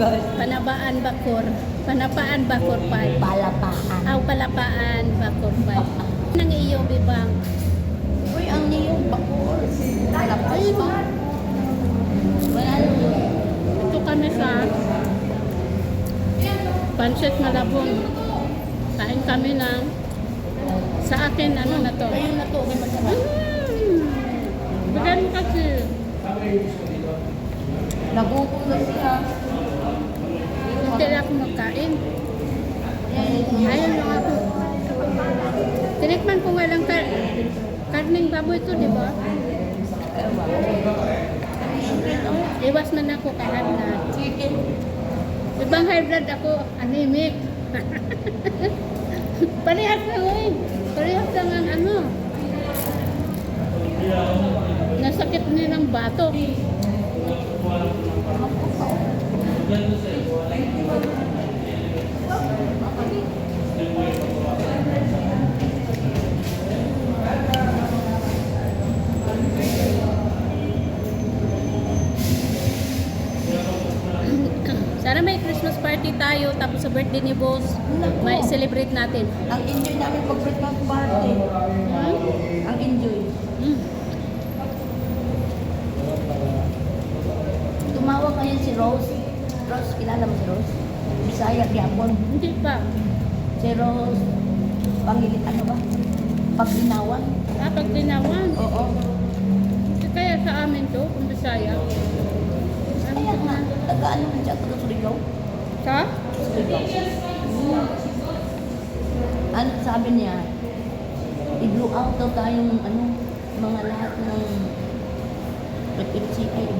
guys. Panabaan Bakor. Panapaan Bakor 5. Palapaan. Aw palapaan Bakor 5. Nang iyo bibang. Uy, ang niyong bakor. Palapaan. Wala. Ito kami sa Pansit Malabon. Kain kami ng sa akin ano na to. Ayun na to, may masarap. Mm. Bigyan mo kasi. Nagugulo siya. Hindi lang ako magkain. Ayun lang ako. Tinikman ko nga lang kar karning baboy to, di ba? Iwas man ako high blood. Chicken. Ibang high blood ako, anemic. Parehas lang eh. Parehas lang ang ano. Nasakit niya ng bato. Sana may Christmas party tayo tapos sa birthday ni boss, may celebrate natin. Ang enjoy namin pag Christmas party. Hmm? Ang enjoy. Hmm. Tumawag ngayon si Rose. Rose, kilala mo si Rose? Bisaya, Diapon. Hindi pa. Si Rose, pangilit ano ba? Pagdinawan. Ah, pag tinawan. Oo. Kaya sa amin to, kung Bisaya. Ano Kaya nga, nga? taga ano man siya, taga Surigao. Sa? Surigao. Ano sabi niya, i-blow out daw tayong ano, mga lahat ng out.